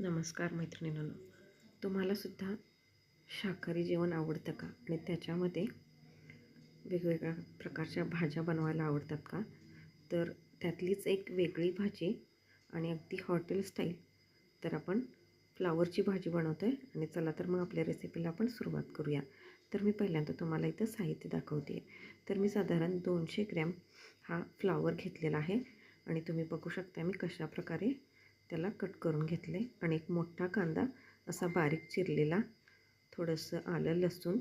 नमस्कार मैत्रिणींनो. तुम्हालासुद्धा शाकाहारी जेवण आवडतं का? आणि त्याच्यामध्ये वेगवेगळ्या प्रकारच्या भाज्या बनवायला आवडतात का? तर त्यातलीच एक वेगळी भाजी आणि अगदी हॉटेल स्टाईल तर आपण फ्लावरची भाजी बनवतो आहे आणि चला तर मग आपल्या रेसिपीला आपण सुरुवात करूया. तर मी पहिल्यांदा तुम्हाला इथं साहित्य दाखवते आहे तर मी साधारण दोनशे ग्रॅम हा फ्लावर घेतलेला आहे आणि तुम्ही बघू शकता मी कशा प्रकारे त्याला कट करून घेतले आणि एक मोठा कांदा असा बारीक चिरलेला थोडंसं आलं लसूण.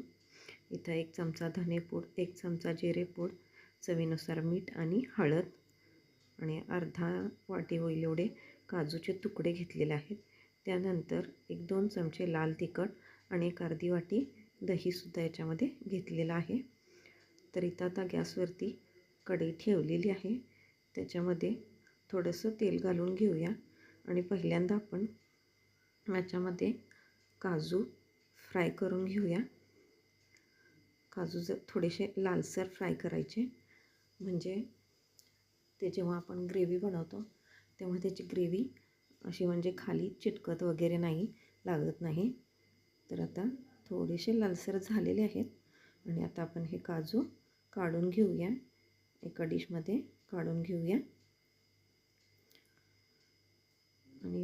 इथं एक चमचा धनेपूड एक चमचा जिरेपूड चवीनुसार मीठ आणि हळद आणि अर्धा वाटी होईल एवढे काजूचे तुकडे घेतलेले आहेत. त्यानंतर एक दोन चमचे लाल तिखट आणि एक अर्धी वाटी दहीसुद्धा याच्यामध्ये घेतलेलं आहे. तर इथं आता गॅसवरती कढई ठेवलेली आहे. त्याच्यामध्ये थोडंसं तेल घालून घेऊया. आणि पहिल्यांदा आपण याच्यामध्ये काजू फ्राय करून घेऊया. काजू जर थोडेसे लालसर फ्राय करायचे म्हणजे ते जेव्हा आपण ग्रेव्ही बनवतो तेव्हा त्याची ग्रेव्ही अशी म्हणजे खाली चिटकत वगैरे नाही लागत नाही. तर आता थोडेसे लालसर झालेले आहेत आणि आता आपण हे काजू काढून घेऊया. एका डिशमध्ये काढून घेऊया.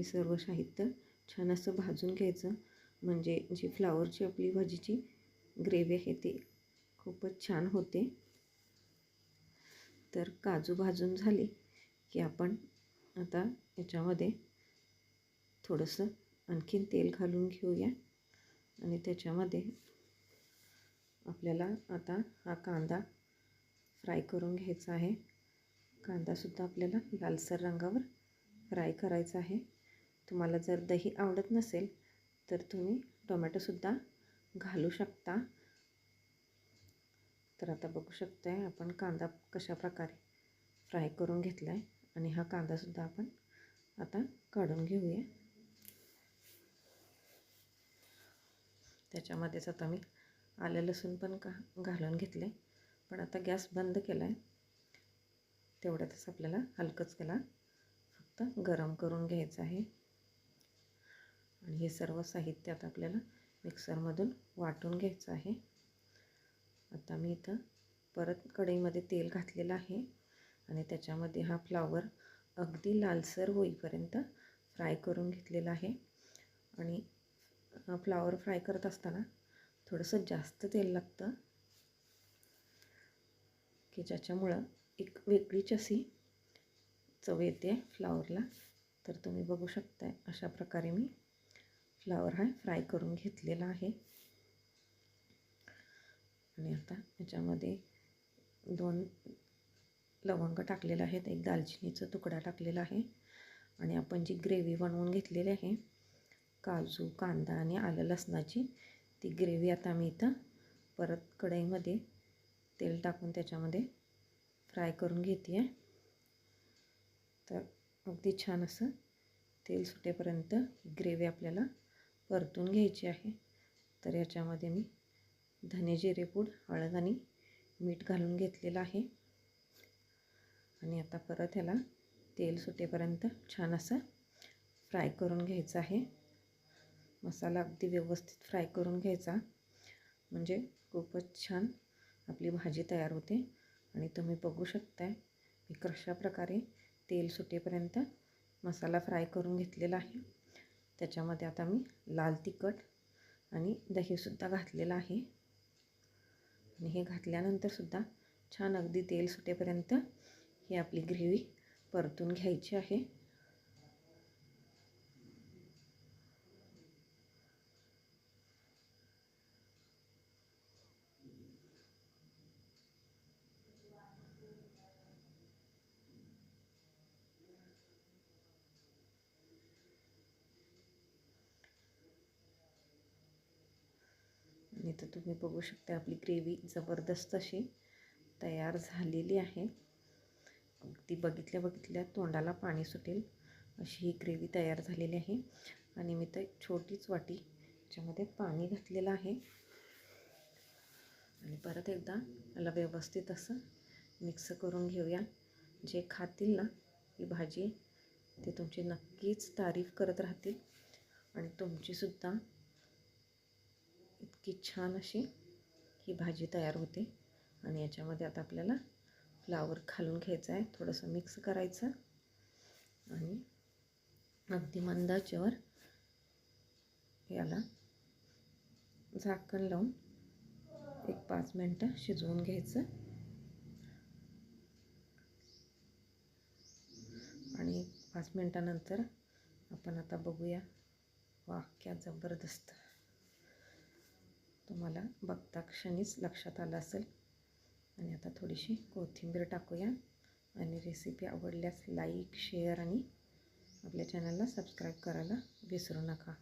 सर्व साहित्य छान असं भाजून घ्यायचं. म्हणजे जी फ्लावरची आपली भाजीची ग्रेव्ही आहे ती खूपच छान होते. तर काजू भाजून झाले की आपण आता याच्यामध्ये थोडंसं आणखीन तेल घालून घेऊया. आणि त्याच्यामध्ये आपल्याला आता हा कांदा फ्राय करून घ्यायचा आहे. कांदासुद्धा आपल्याला लालसर रंगावर फ्राय करायचा आहे. तुम्हाला जर दही आवडत नसेल तर तुम्ही टोमॅटोसुद्धा घालू शकता. तर आता बघू शकताय आपण कांदा कशा प्रकारे फ्राय करून घेतला आहे आणि हा कांदासुद्धा आपण आता काढून घेऊया. त्याच्यामध्येच आता मी आलं लसूण पण का घालून घेतले पण आता गॅस बंद केला आहे तेवढ्यातच आपल्याला हलकंच केला फक्त गरम करून घ्यायचं आहे. आणि हे सर्व साहित्य आता आपल्याला मिक्सरमधून वाटून घ्यायचं आहे. आता मी इथं परत कढईमध्ये तेल घातलेलं आहे आणि त्याच्यामध्ये हा फ्लावर अगदी लालसर होईपर्यंत फ्राय करून घेतलेला आहे. आणि फ्लावर फ्राय करत असताना थोडंसं जास्त तेल लागतं की ज्याच्यामुळं एक वेगळीच अशी चव येते फ्लावरला. तर तुम्ही बघू शकताय अशा प्रकारे मी फ्लावर हा फ्राय करून घेतलेला आहे. आणि आता याच्यामध्ये दोन लवंग टाकलेलं आहेत. एक दालचिनीचा तुकडा टाकलेला आहे. आणि आपण जी ग्रेव्ही बनवून घेतलेली आहे काजू कांदा आणि आलं लसणाची ती ग्रेव्ही आता मी इथं परत कढईमध्ये तेल टाकून त्याच्यामध्ये फ्राय करून घेते आहे तर अगदी छान असं तेल सुटेपर्यंत ग्रेव्ही आपल्याला परतून घ्यायची आहे. तर याच्यामध्ये मी धने जिरेपूड हळद आणि मीठ घालून घेतलेलं आहे. आणि आता परत ह्याला तेल सुटेपर्यंत छान असं फ्राय करून घ्यायचं आहे. मसाला अगदी व्यवस्थित फ्राय करून घ्यायचा. म्हणजे खूपच छान आपली भाजी तयार होते. आणि तुम्ही बघू शकताय मी कशा प्रकारे तेल सुटेपर्यंत मसाला फ्राय करून घेतलेला आहे. त्याच्यामध्ये आता मी लाल तिखट आणि दहीसुद्धा घातलेलं आहे. आणि हे घातल्यानंतरसुद्धा छान अगदी तेल सुटेपर्यंत ही आपली ग्रेव्ही परतून घ्यायची आहे. आणि तर तुम्ही बघू शकता आपली ग्रेव्ही जबरदस्त अशी तयार झालेली आहे. अगदी बघितल्या बघितल्या तोंडाला पाणी सुटेल. अशी ही ग्रेव्ही तयार झालेली आहे. आणि मी तर एक छोटीच वाटी त्याच्यामध्ये पाणी घातलेलं आहे. आणि परत एकदा याला व्यवस्थित असं मिक्स करून घेऊया. जे खातील ना ही भाजी ते तुमची नक्कीच तारीफ करत राहतील. आणि तुमचीसुद्धा इतकी छान अशी ही भाजी तयार होते. आणि याच्यामध्ये आता आपल्याला फ्लावर घालून घ्यायचं आहे. थोडंसं मिक्स करायचं. आणि अगदी मंदाच्यावर याला झाकण लावून एक पाच मिनटं शिजवून घ्यायचं. आणि पाच मिनटानंतर आपण आता बघूया वाक्या जबरदस्त. तुम्हाला बघता क्षणीच लक्षात आलं असेल. आणि आता थोडीशी कोथिंबीर टाकूया. आणि रेसिपी आवडल्यास लाईक शेअर आणि आपल्या चॅनलला सबस्क्राईब करायला विसरू नका.